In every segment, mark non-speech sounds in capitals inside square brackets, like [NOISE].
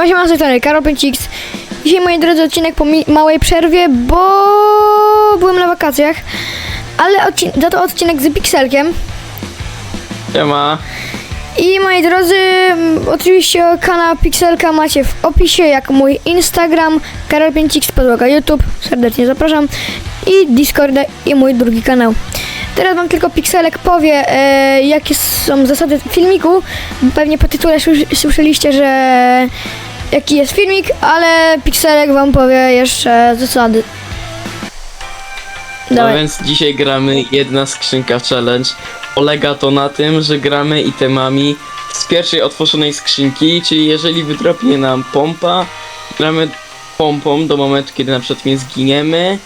Siema, siema, z tej strony Karol Pęcix. Dzisiaj, moi drodzy, odcinek po małej przerwie, bo byłem na wakacjach. Ale za to odcinek z Pixelkiem. Siema. I moi drodzy, oczywiście kanał Pixelka macie w opisie, jak mój Instagram, Karol Pęcix, podłoga YouTube, serdecznie zapraszam. I Discorda i mój drugi kanał. Teraz wam tylko Pixelek powie, e, jakie są zasady filmiku. Pewnie po tytule słysz- słyszeliście, że jaki jest filmik, ale Pixelek wam powie jeszcze zasady. No Dawaj. więc dzisiaj gramy jedna skrzynka challenge. Polega to na tym, że gramy itemami z pierwszej otworzonej skrzynki, czyli jeżeli wydropnie nam pompa, gramy pompą do momentu, kiedy na przykład nie zginiemy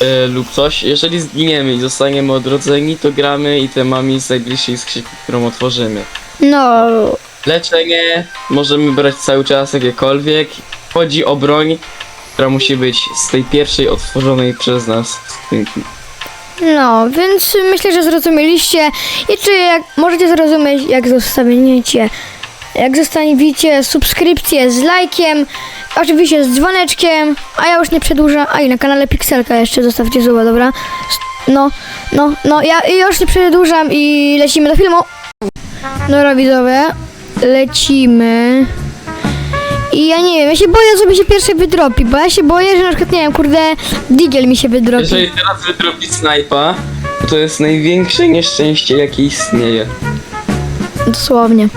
e, lub coś. Jeżeli zginiemy i zostaniemy odrodzeni, to gramy itemami z najbliższej skrzynki, którą otworzymy. No, Leczenie możemy brać cały czas jakiekolwiek. Chodzi o broń, która musi być z tej pierwszej otworzonej przez nas. No, więc myślę, że zrozumieliście. I czy jak możecie zrozumieć, jak zostawicie, jak zostawicie subskrypcję z lajkiem, oczywiście z dzwoneczkiem, a ja już nie przedłużam, a i na kanale Pixelka jeszcze zostawcie suba, dobra? No, no, no, ja ja już nie przedłużam i lecimy do filmu. Dobra, widzowie, lecimy. I ja nie wiem, ja się boję, że mi się pierwszy wydropi, bo ja się boję, że na przykład, nie wiem, kurde, Digiel mi się wydropi. Jeżeli teraz wydrobi snajpa, to jest największe nieszczęście, jakie istnieje. Dosłownie.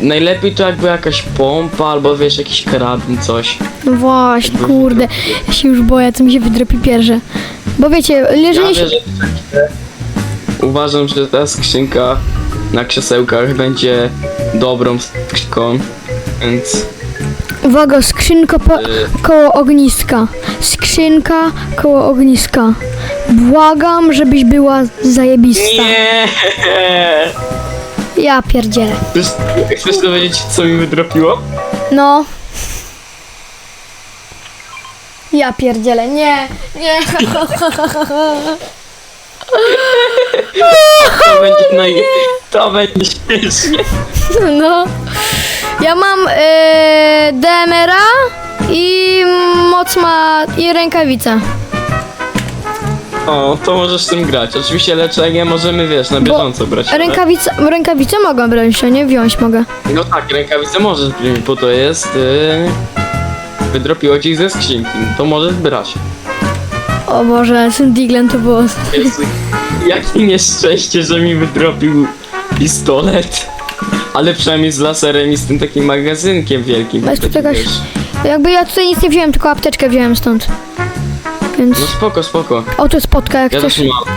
Najlepiej to jakby jakaś pompa, albo wiesz, jakiś karabin, coś. No właśnie, kurde. Ja się już boję, co mi się wydropi pierwsze. Bo wiecie, Ja leżenie się... wierzę takie. Uważam, że ta skrzynka na krzesełkach będzie dobrą skrzynką, więc Uwaga, skrzynka po... y, koło ogniska. Skrzynka koło ogniska. Błagam, żebyś była zajebista. nie! Ja pierdzielę. Chcesz, chcesz dowiedzieć, co mi wydropiło? No. Ja pierdzielę, nie, nie. [LAUGHS] To będzie naj... To będzie śmiesznie. No. Ja mam e, DMR-a i moc ma i rękawica. O, to możesz z tym grać. Oczywiście leczenie możemy, wiesz, na bieżąco brać. ale- Rękawica, rękawicę mogę brać, a nie wziąć mogę. No tak, rękawice możesz wziąć, bo to jest... Yy... Wydropiło ci ze skrzynki, to możesz brać. O Boże, z tym Diglem to było. Jezu, jakie nieszczęście, że mi wydropił pistolet. Ale przynajmniej z laserem i z tym takim magazynkiem wielkim. Tu taki, wiesz. Jakby ja tutaj nic nie wziąłem, tylko apteczkę wziąłem stąd. Więc. No spoko, spoko. O, to jest potka, jak Ja chcesz. też mam.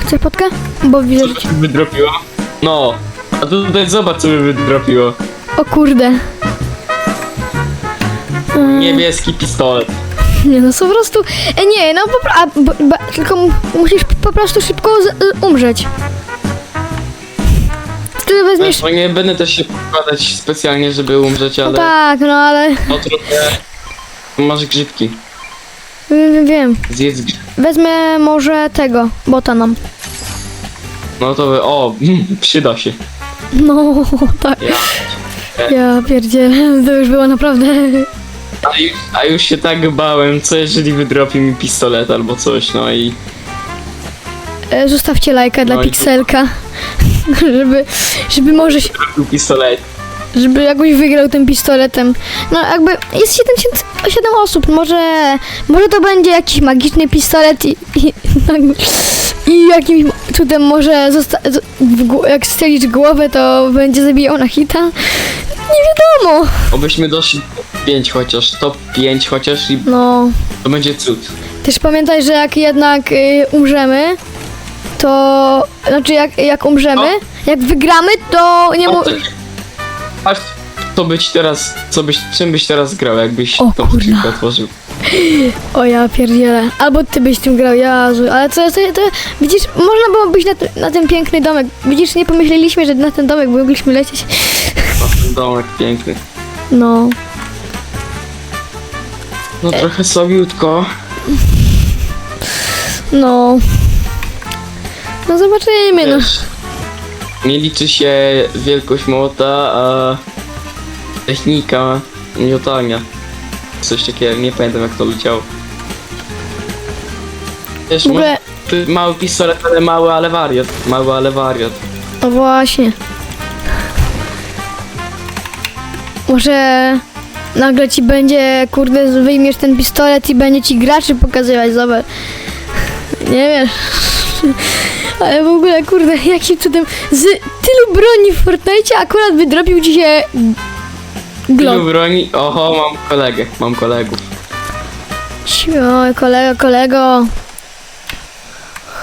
Chcesz potkę? Bo widzę, Co że... ci wydropiło? No, a tutaj zobacz co mi wydropiło. O kurde. Niebieski pistolet. [LAUGHS] Nie no, po prostu... E, nie, no po, pro- a, bo, bo, tylko mu- musisz po prostu szybko z, y, umrzeć. Wtedy weźmiesz... No, nie będę też się podkładać specjalnie, żeby umrzeć, No ale tak, no ale... no trochę... Masz grzybki. Wiem, wiem. Zjedz grzybki. Wezmę może tego, bota nam. No to wy... O, [LAUGHS] przyda się. No, [LAUGHS] tak. Ja. Ja pierdzielę, to już było naprawdę... A już, a już się tak bałem, co jeżeli wydropi mi pistolet albo coś, no i... E, Zostawcie lajka dla No i- Pixelka, [LAUGHS] żeby, żeby może się, pistolet. żeby jakoś wygrał tym pistoletem. No jakby jest 77 osób, może, może to będzie jakiś magiczny pistolet i, i, i jakimś cudem może zosta- z- w gł- jak strzelisz głowę, to będzie zabijał na hita. Nie wiadomo. Obyśmy doszli 5 chociaż, top 5 chociaż i No, to będzie cud. też pamiętaj, że jak jednak y, umrzemy, to znaczy jak, jak umrzemy, No. jak wygramy, to nie mu... A to być teraz, co byś, czym byś teraz grał, jakbyś O tą kurna. otworzył? O ja pierdzielę. Albo ty byś tym grał, Jezu. Ale co, co to, widzisz, można było być na, na ten piękny domek. Widzisz, nie pomyśleliśmy, że na ten domek mogliśmy lecieć. O, ten domek piękny. No. No trochę słabiutko. No. No zobaczymy, no. Wiesz, Nie liczy się wielkość młota, a technika miotania. Coś takiego, nie pamiętam jak to leciało. Wiesz, W ogóle, może- mały pistolet, ale mały, ale wariat. Mały, ale wariat. no właśnie. Może nagle ci będzie, kurde, wyjmiesz ten pistolet i będzie ci graczy pokazywać, zobacz. Nie wiem. Ale w ogóle, kurde, jakim cudem z tylu broni w Fortnite akurat wydrobił ci się Glock. broni? Oho, mam kolegę, mam kolegów. Oj, kolego, kolego.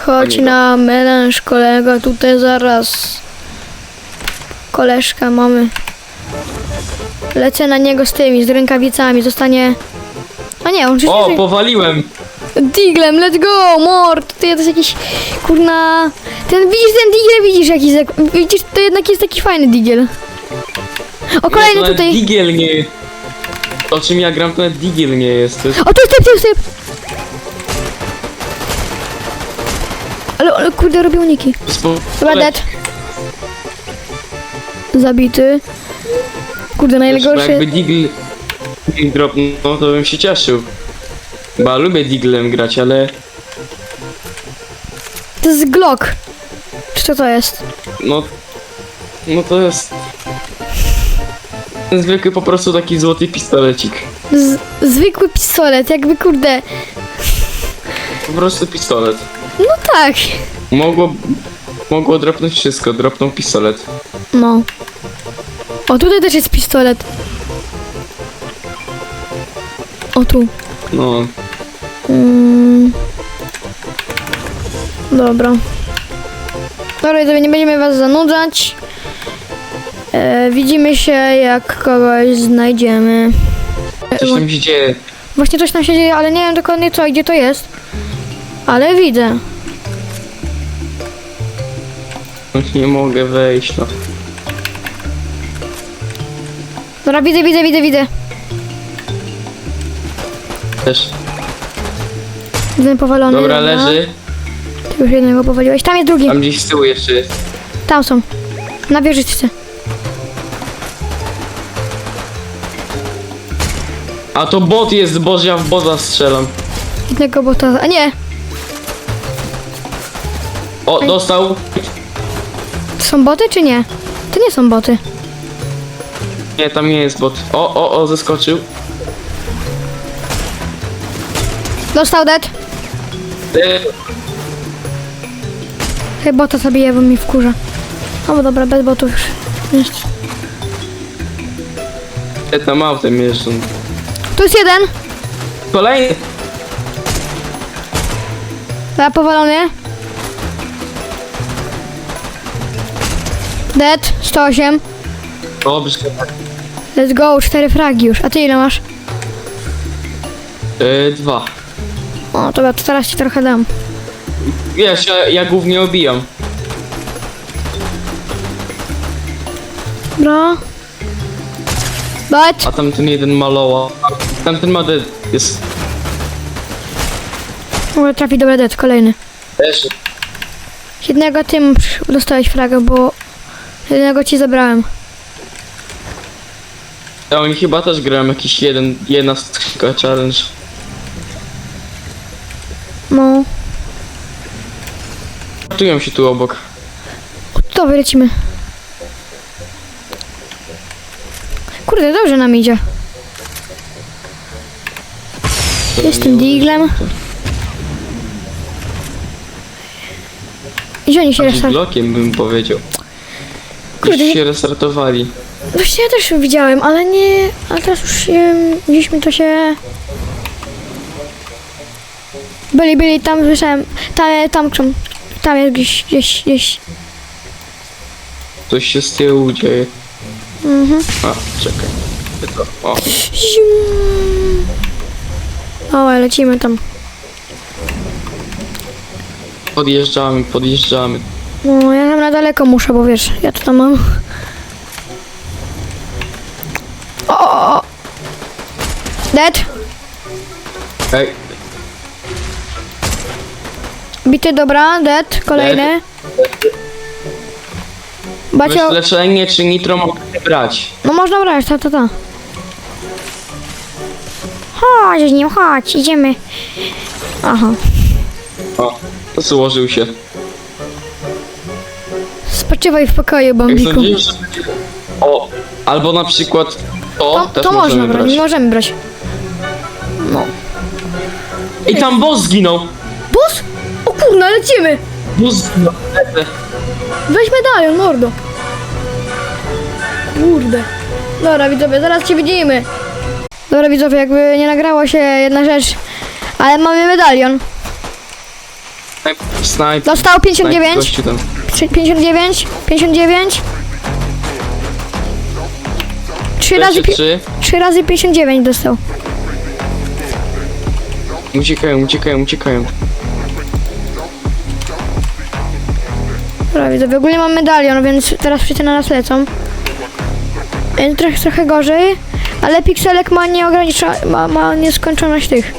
Chodź Kolego. na melanż, kolego, tutaj zaraz. Koleżka mamy. Lecę na niego z tymi, z rękawicami, zostanie... A nie, on O, rzeczywiście... powaliłem! Diglem, let's go, mord! To jest jakiś, kurna... Ten, widzisz ten digiel, widzisz jakiś... Widzisz, to jednak jest taki fajny digiel. O, Nie, kolejny nawet tutaj... Digiel nie... O czym ja gram, to nawet Digiel nie jest. To jest... O, tu jest typ, tu jest typ! Ale, ale kurde, robią niki. spo- Chyba dead. Zabity. Kurde, najgorszy. jakby Digl dropnął, no to bym się cieszył. Bo lubię Diglem grać, ale To jest Glock. Czy co to jest? no... No to jest... Zwykły po prostu taki złoty pistolecik. Z zwykły pistolet, jakby kurde. Po prostu pistolet. No tak. Mogło... Mogło dropnąć wszystko, dropnął pistolet. No. O, tutaj też jest pistolet. O, tu. No, Mm. Dobra. Dobra, widzowie, nie będziemy was zanudzać. E, widzimy się, jak kogoś znajdziemy. coś tam się dzieje. Właśnie coś tam się dzieje, ale nie wiem dokładnie co i gdzie to jest. Ale widzę. No, Nie mogę wejść, no. Dobra, widzę, widzę, widzę, widzę. Też. Jeden powalony. Dobra, leży. Ty już jednego powaliłeś. Tam jest drugi. Tam gdzieś z tyłu jeszcze jest. Tam są. Na wieżyczce. A to bot jest, boże, ja w bota strzelam. Jednego bota. A nie, O, dostał. to są boty czy nie? To nie są boty. Nie, tam nie jest bot. O, o, o, zeskoczył. Dostał dead. E, Chyba bota zabiję, bo mi wkurza. O, bo dobra, bez botów już. Jest. e, tam autem jeżdżą. Tu jest jeden. Kolejny. Dobra, powalony. Dead, 108. Dobrze. Let's go, cztery fragi już. A ty ile masz? E, dwa. O, to, to teraz ci trochę dam. Wiesz, ja, ja głównie obijam. Dobra. Dead. A tamten jeden maloła. Tamten ma dead. Jest. Może trafi dobra dead, kolejny. Też. Jednego tym dostałeś fragę, bo jednego ci zabrałem. Ja oni chyba też grałem jakiś jeden, jedna skrzynka challenge. No. Czują się tu obok. To wylecimy. Kurde, dobrze nam idzie. Jest tym diglem. I oni się restartowali. blokiem bym powiedział. Kurde, Już się restartowali. Właśnie ja też widziałem, ale nie... Ale teraz już um, gdzieś mi to się... Byli, byli, tam słyszałem. Tam, tam, tam, tam jest gdzieś, gdzieś, gdzieś. Coś się z tyłu dzieje. Mhm. A, czekaj. To, o. O, lecimy tam. podjeżdżamy, podjeżdżamy. No, ja tam na daleko muszę, bo wiesz, ja to tam mam. O, o, o. Dead. Ej, Bity, dobra, dead. Kolejny. Bacio, leczenie czy nitro mogę brać. no można brać, ta, ta, ta. Chodź z nim, chodź, idziemy. Aha, O, to złożył się. spoczywaj w pokoju, Jak Bambiku. sądzisz, że... O, albo na przykład to, To, też to można możemy brać, brać. możemy brać. No. I tam boss zginął! Bus? O kurna, lecimy! Boss zginął. Weź medalion, mordo. Kurde. Dobra, widzowie, zaraz cię widzimy. Dobra, widzowie, jakby nie nagrało się jedna rzecz, ale mamy medalion. Snipe. Dostał 59, Gościu tam. 59, 59. 3 razy, pi- 23. 3 razy 59 dostał. Uciekają, uciekają, uciekają. Dobra, widzowie, ogólnie mam medalion, więc teraz wszyscy na nas lecą. Więc trochę, trochę gorzej, ale Pixelek ma nieograniczoną, ma, ma nieskończoność tych.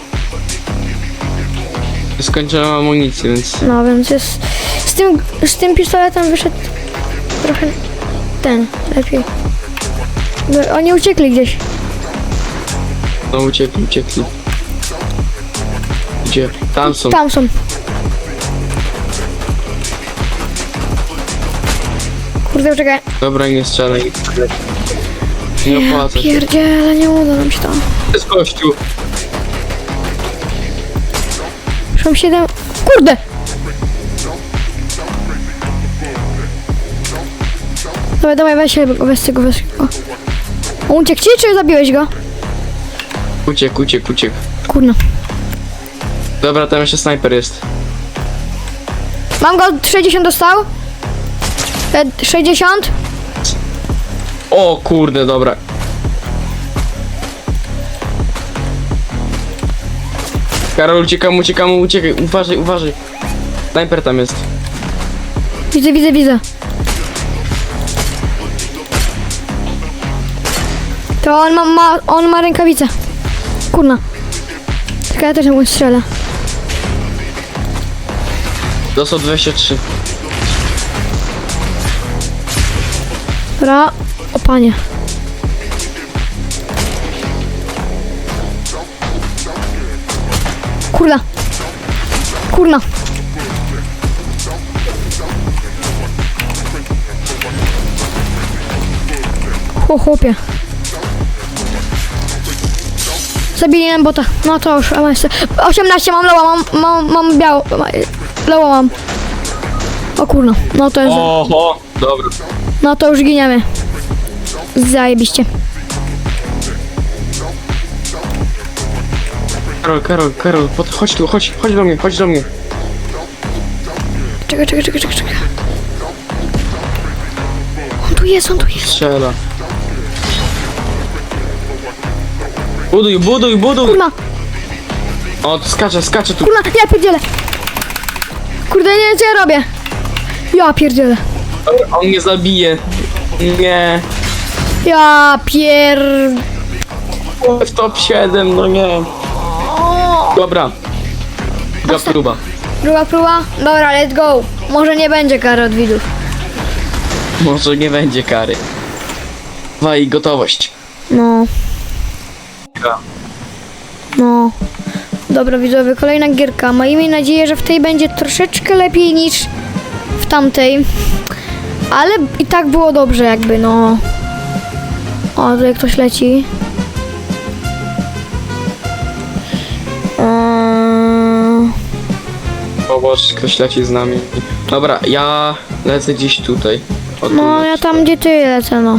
Skończyłem amunicję, więc... No, więc jest... Z tym, z tym pistoletem wyszedł trochę ten, lepiej. Bo oni uciekli gdzieś. No uciekli, uciekli. Gdzie? Tam są. Tam są. Kurde, czekaj. Dobra, nie strzelaj. Nie opłaca się. Pierdziele, nie uda nam się. To jest gościu. Już mam 7... Kurde! Dawaj, dawaj, weź weź tego, weź go. Uciekł ci, czy zabiłeś go? Uciekł, uciekł, uciekł. Kurno. Dobra, tam jeszcze snajper jest. Mam go, 60 dostał. E, 60. O kurde, dobra. Karol, uciekam, uciekam, uciekaj. Uważaj, uważaj. Snajper tam jest. Widzę, widzę, widzę. To on ma, ma, on ma rękawicę. Kurna. Tylko ja też mu strzelę. Dostał 23. Dobra. O panie. Kurna. Kurna. O chłopie. Zabili nam bota. No to już, a mam jeszcze- 18 mam loła, mam, mam, mam biało. Loła mam. O kurno, no to jest... Oho, dobra. No to już giniemy. Zajebiście. Karol, Karol, Karol, pod, chodź tu, chodź, chodź do mnie, chodź do mnie. Czekaj, czekaj, czekaj, czekaj, czekaj. On tu jest, on tu jest. Strzela. Buduj, buduj, buduj! Kurna, O, skacze, skacze tu. kurna, ja pierdzielę. Kurde, nie wiem co ja robię. Ja pierdzielę. On mnie zabije. Nie. Ja pier... W top 7, no nie. Dobra. Druga próba. Druga próba? Dobra, let's go. Może nie będzie kary od widzów. Może nie będzie kary. Dwa i gotowość. No, no. Dobra widzowie, kolejna gierka. Miejmy nadzieję, że w tej będzie troszeczkę lepiej niż w tamtej. Ale i tak było dobrze jakby, no. O, tutaj ktoś leci. Eee, Zobacz, ktoś leci z nami. Dobra, ja lecę gdzieś tutaj. O, tu no, lecę. ja tam gdzie ty lecę, no.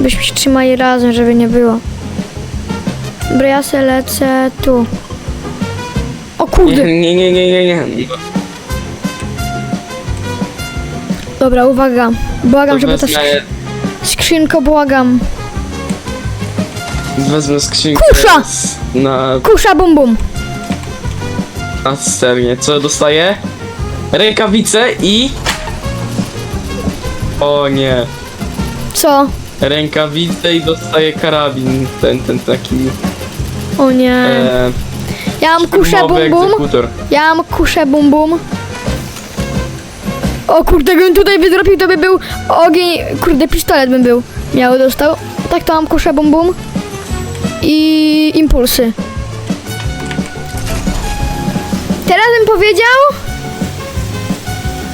Byśmy się trzymali razem, żeby nie było. Dobra, ja se lecę tu. O kurde! Nie, nie, nie, nie, nie, nie. Dobra, uwaga. Błagam, żeby ta wezmę, błagam. wezmę skrzynkę Kusza! z- na, Kusza bum bum. na sternie. Co dostaję? Rękawice i... O nie. Co? Rękawice i dostaję karabin. Ten, ten taki... O nie. E, Ja mam kuszę bum bum. egzekutor. Ja mam kuszę bum bum. O kurde, gdybym tutaj wydropił, to by był ogień, kurde, pistolet bym był. Miało dostał. Tak to mam kuszę bum bum. I impulsy. Teraz bym powiedział,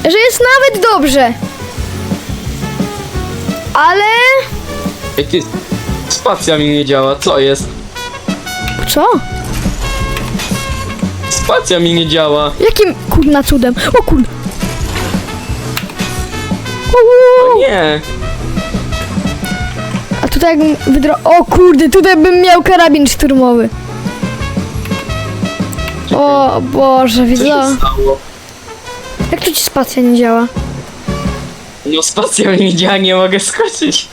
że jest nawet dobrze. Ale... Ty, spacja mi nie działa, co jest? Co? Spacja mi nie działa. Jakim kurna cudem? O kur... O nie. A tutaj jakbym wydro... O kurde, tutaj bym miał karabin szturmowy. O Boże, Co widzę. się stało? Jak to ci spacja nie działa? No spacja mi nie działa, nie mogę skoczyć.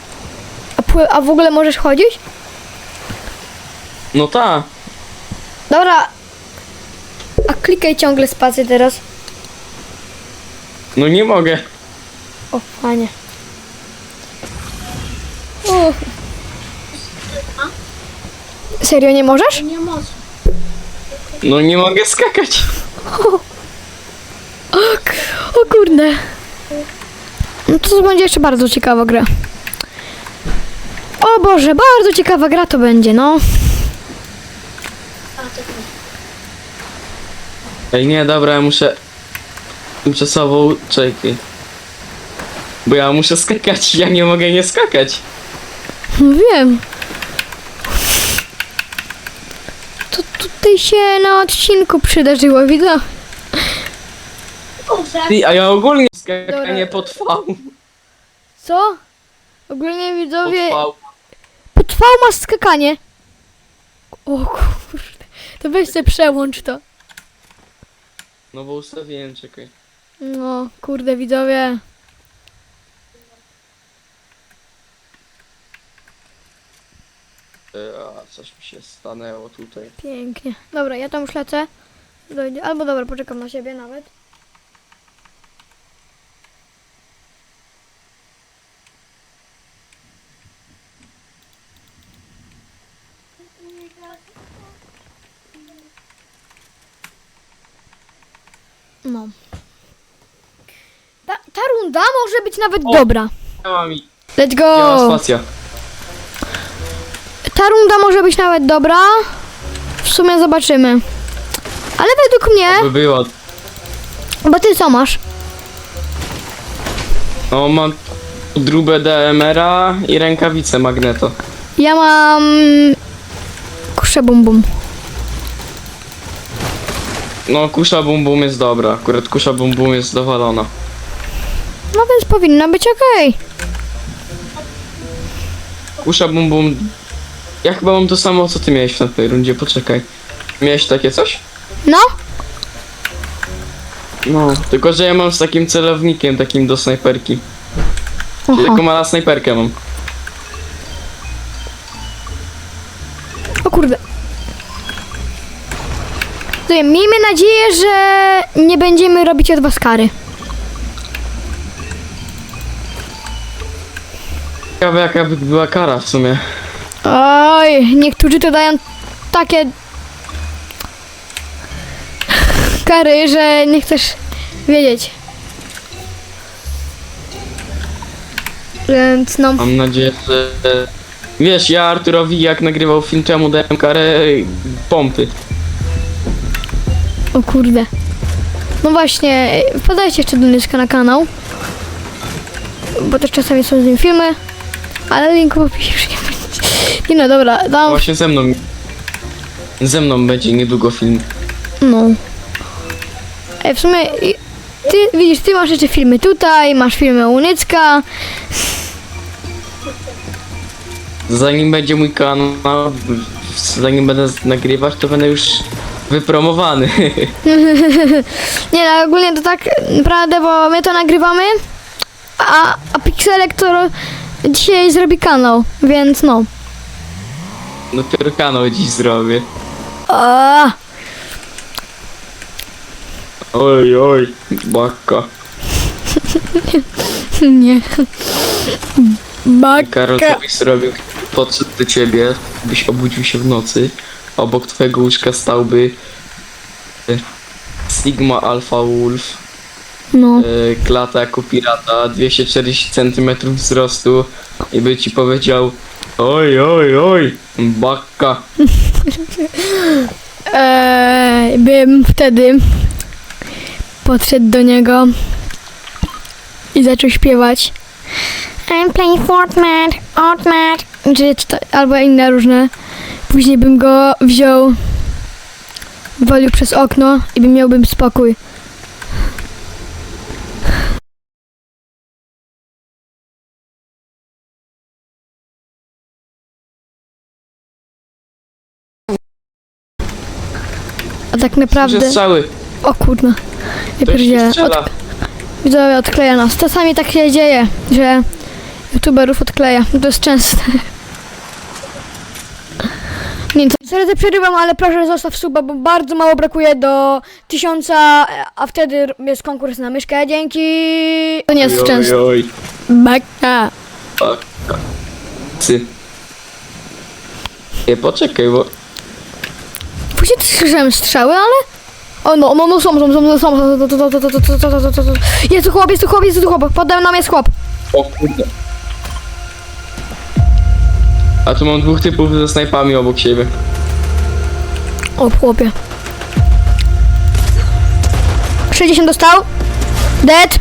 A, pły... A w ogóle możesz chodzić? No ta. Dobra. A klikaj ciągle spację teraz. No nie mogę. O, fajnie. Uff. Serio nie możesz? Nie może. No nie mogę skakać. O, k- o kurde. No to będzie jeszcze bardzo ciekawa gra. O Boże, bardzo ciekawa gra to będzie, no. Ej nie, dobra, ja muszę tymczasową czekaj. Bo ja muszę skakać, ja nie mogę nie skakać. Wiem. To tutaj się na odcinku przydarzyło, widzę. Ty, a ja ogólnie skakanie Dobra. potrwał. Co? Ogólnie widzowie... Potrwał. Potrwał ma skakanie. O kurde. To weź przełącz to. No bo ustawiłem, czekaj. No, kurde widzowie. E, A, coś mi się stanęło tutaj. Pięknie. Dobra, ja tam już lecę. Dojdzie. Albo dobra, poczekam na siebie nawet. No. Ta, ta runda może być nawet O! dobra. Mi, Let's go! spacja. Ta runda może być nawet dobra. W sumie zobaczymy. Ale według mnie, By było. bo ty co masz? No mam drubę DMR-a i rękawice magneto. Ja mam kuszę bum bum. No kusza bum bum jest dobra, akurat kusza bum bum jest dowalona. No więc powinno być okej. Kusza bum bum... Ja chyba mam to samo co ty miałeś w tej rundzie, poczekaj. Miałeś takie coś? No, No, tylko że ja mam z takim celownikiem, takim do snajperki. Aha. taką mała snajperkę mam. o kurde. Miejmy nadzieję, że nie będziemy robić od was kary. Ciekawe jaka by była kara w sumie. Oj, niektórzy to dają takie kary, że nie chcesz wiedzieć. Więc no. Mam nadzieję, że... Wiesz, ja Arturowi jak nagrywał film czemu dałem karę pompy. O kurde. No właśnie, wpadajcie jeszcze do Nyska na kanał. Bo też czasami są z nim filmy. Ale link w opisie już nie będzie. Nie no, dobra, dam. Właśnie ze mną... Ze mną będzie niedługo film. No. Ej, w sumie ty widzisz, ty masz jeszcze filmy tutaj, masz filmy u Nycka. Zanim będzie mój kanał, zanim będę nagrywać, to będę już wypromowany. [LAUGHS] Nie no, ogólnie to tak naprawdę, bo my to nagrywamy, a, a Pixelek to ro- dzisiaj zrobi kanał, więc no. Dopiero kanał dziś zrobię. A, Oj, oj, baka. [LAUGHS] nie. Bak. Karol, co byś zrobił? Podszedł do ciebie, byś obudził się w nocy. Obok twojego łóżka stałby e, Sigma Alpha Wolf. No. yy, klata jak u pirata, 240 cm wzrostu i by ci powiedział Oj, oj, oj, bakka. Eee, [LAUGHS] bym wtedy podszedł do niego i zaczął śpiewać I'm playing Fortnite, Fortnite, czy, albo inne różne. Później bym go wziął, walił przez okno i bym miałbym spokój. A tak naprawdę... strzały, O kurna. Ja ktoś się pierdzielę. strzela. Od, widzowie odkleja nas. Czasami tak się dzieje, że youtuberów odkleja. To jest częste. Nie, to serdecznie przerywam, ale proszę zostaw suba, bo bardzo mało brakuje do tysiąca, a wtedy jest konkurs na myszkę. Dzięki! To nie jest Oj, oj, oj, Baka. bakka. Cy. Nie, poczekaj, bo Później słyszałem strzały, ale... O no, no, no są, są, są, są, są, są, są, są, są, są, są, są, są, są. Jest tu chłop, jest tu chłop, jest tu chłop. Podał nam jest chłop. O kurde. A tu mam dwóch typów ze snajpami obok siebie. O chłopie. 60 dostał. Dead.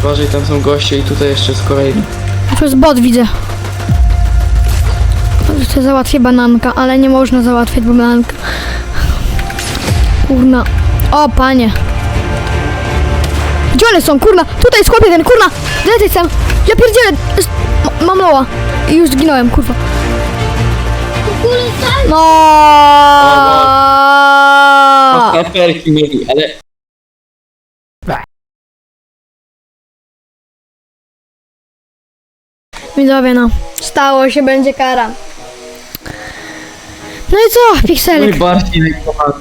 Uważaj, tam są goście i tutaj jeszcze jest kolejny. To jest bot, widzę. Chcę załatwię bananka, ale nie można załatwiać bananka. Kurna. O, panie. Gdzie one są? Kurna. Tutaj jest chłop jeden, kurna. Gdzie jestem? Ja pierdzielę. Mam loła. I już zginąłem, kurwa. No. Snajperki mieli, ale Widzowie, no. Stało się, będzie kara. No i co, pikselek? najbardziej lajkowany,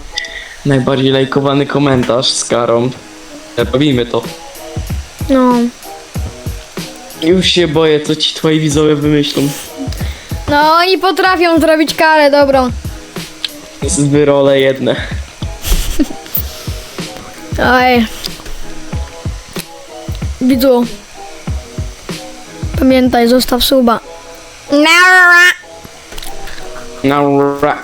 najbardziej lajkowany komentarz z karą. Robimy to. No. Już się boję, co ci twoi widzowie wymyślą. No, oni potrafią zrobić karę dobrą. Z role jedne. Oj. Widzu. Pamiętaj, zostaw suba. Now, ra-